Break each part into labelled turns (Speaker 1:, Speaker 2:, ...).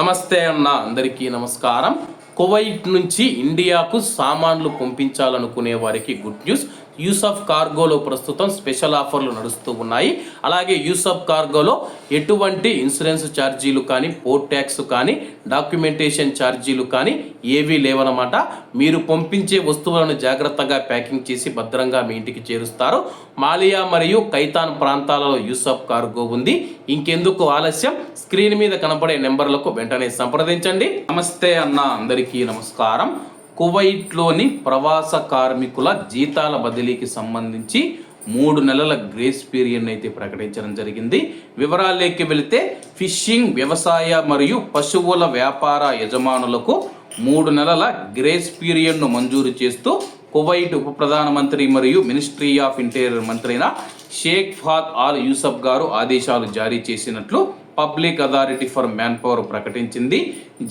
Speaker 1: నమస్తే అన్న అందరికీ నమస్కారం. కువైట్ నుంచి ఇండియాకు సామాన్లు పంపించాలనుకునే వారికి గుడ్ న్యూస్. యూసఫ్ కార్గోలో ప్రస్తుతం స్పెషల్ ఆఫర్లు నడుస్తూ ఉన్నాయి. అలాగే యూసఫ్ కార్గోలో ఎటువంటి ఇన్సూరెన్స్ ఛార్జీలు కానీ పోర్ట్ ట్యాక్స్ కానీ డాక్యుమెంటేషన్ ఛార్జీలు కానీ ఏవీ లేవనమాట మీరు పంపించే వస్తువులను జాగ్రత్తగా ప్యాకింగ్ చేసి భద్రంగా మీ ఇంటికి చేరుస్తారు. మాలియా మరియు కైతాన్ ప్రాంతాలలో యూసఫ్ కార్గో ఉంది. ఇంకెందుకు ఆలస్యం? స్క్రీన్ మీద కనబడే నెంబర్లకు వెంటనే సంప్రదించండి. నమస్తే అన్న అందరికీ నమస్కారం. కువైట్లోని ప్రవాస కార్మికుల జీతాల బదిలీకి సంబంధించి మూడు నెలల గ్రేస్ పీరియడ్ అయితే ప్రకటించడం జరిగింది. వివరాల్లోకి వెళితే ఫిషింగ్ వ్యవసాయ మరియు పశువుల వ్యాపార యజమానులకు మూడు నెలల గ్రేస్ పీరియడ్ను మంజూరు చేస్తూ కువైట్ ఉప ప్రధానమంత్రి మరియు మినిస్ట్రీ ఆఫ్ ఇంటీరియర్ మంత్రి అయిన షేక్ ఫాద్ ఆల్ యూసఫ్ గారు ఆదేశాలు జారీ చేసినట్లు public authority for man power ప్రకటించింది.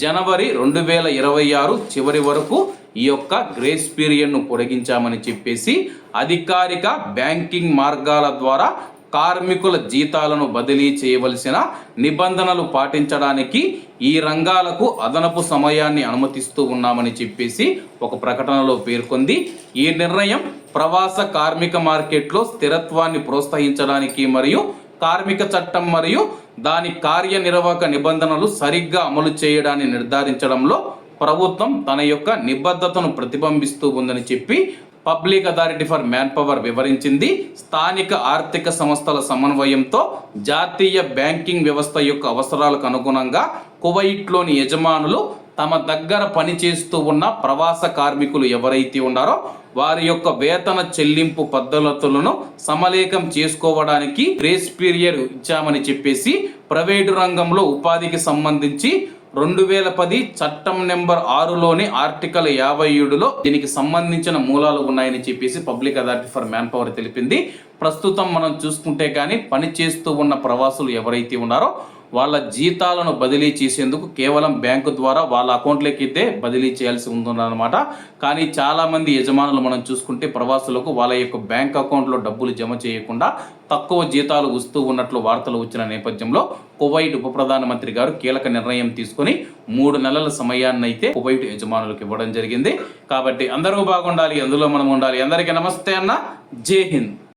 Speaker 1: జనవరి రెండు వేల ఇరవై ఆరు చివరి వరకు ఈ యొక్క గ్రేస్ పీరియడ్ను పొడిగించామని చెప్పేసి అధికారిక బ్యాంకింగ్ మార్గాల ద్వారా కార్మికుల జీతాలను బదిలీ చేయవలసిన నిబంధనలు పాటించడానికి ఈ రంగాలకు అదనపు సమయాన్ని అనుమతిస్తూ ఉన్నామని చెప్పేసి ఒక ప్రకటనలో పేర్కొంది. ఈ నిర్ణయం ప్రవాస కార్మిక మార్కెట్లో స్థిరత్వాన్ని ప్రోత్సహించడానికి మరియు కార్మిక చట్టం మరియు దాని కార్యనిర్వాహక నిబంధనలు సరిగ్గా అమలు చేయడాన్ని నిర్ధారించడంలో ప్రభుత్వం తన యొక్క నిబద్ధతను ప్రతిబింబిస్తూ ఉందని చెప్పి public authority for man power వివరించింది. స్థానిక ఆర్థిక సంస్థల సమన్వయంతో జాతీయ బ్యాంకింగ్ వ్యవస్థ యొక్క అవసరాలకు అనుగుణంగా కువైట్లోని యజమానులు తమ దగ్గర పనిచేస్తూ ఉన్న ప్రవాస కార్మికులు ఎవరైతే ఉన్నారో వారి యొక్క వేతన చెల్లింపు పద్ధతులను సమలేఖం చేసుకోవడానికి గ్రేస్ పీరియడ్ ఇచ్చామని చెప్పేసి ప్రైవేటు రంగంలో ఉపాధికి సంబంధించి రెండు వేల పది చట్టం నెంబర్ ఆరులోని ఆర్టికల్ యాభై ఏడులో దీనికి సంబంధించిన మూలాలు ఉన్నాయని చెప్పేసి public authority for man power తెలిపింది. ప్రస్తుతం మనం చూసుకుంటే కానీ పని చేస్తూ ఉన్న ప్రవాసులు ఎవరైతే ఉన్నారో వాళ్ళ జీతాలను బదిలీ చేసేందుకు కేవలం బ్యాంకు ద్వారా వాళ్ళ అకౌంట్లోకి అయితే బదిలీ చేయాల్సి ఉందన్నమాట. కానీ చాలామంది యజమానులు మనం చూసుకుంటే ప్రవాసులకు వాళ్ళ యొక్క బ్యాంక్ అకౌంట్లో డబ్బులు జమ చేయకుండా తక్కువ జీతాలు వస్తూ ఉన్నట్లు వార్తలు వచ్చిన నేపథ్యంలో కువైట్ ఉప ప్రధానమంత్రి గారు కీలక నిర్ణయం తీసుకొని మూడు నెలల సమయాన్ని అయితే కువైట్ యజమానులకు ఇవ్వడం జరిగింది. కాబట్టి అందరూ బాగుండాలి అందులో మనం ఉండాలి. అందరికీ నమస్తే అన్న. జై హింద్.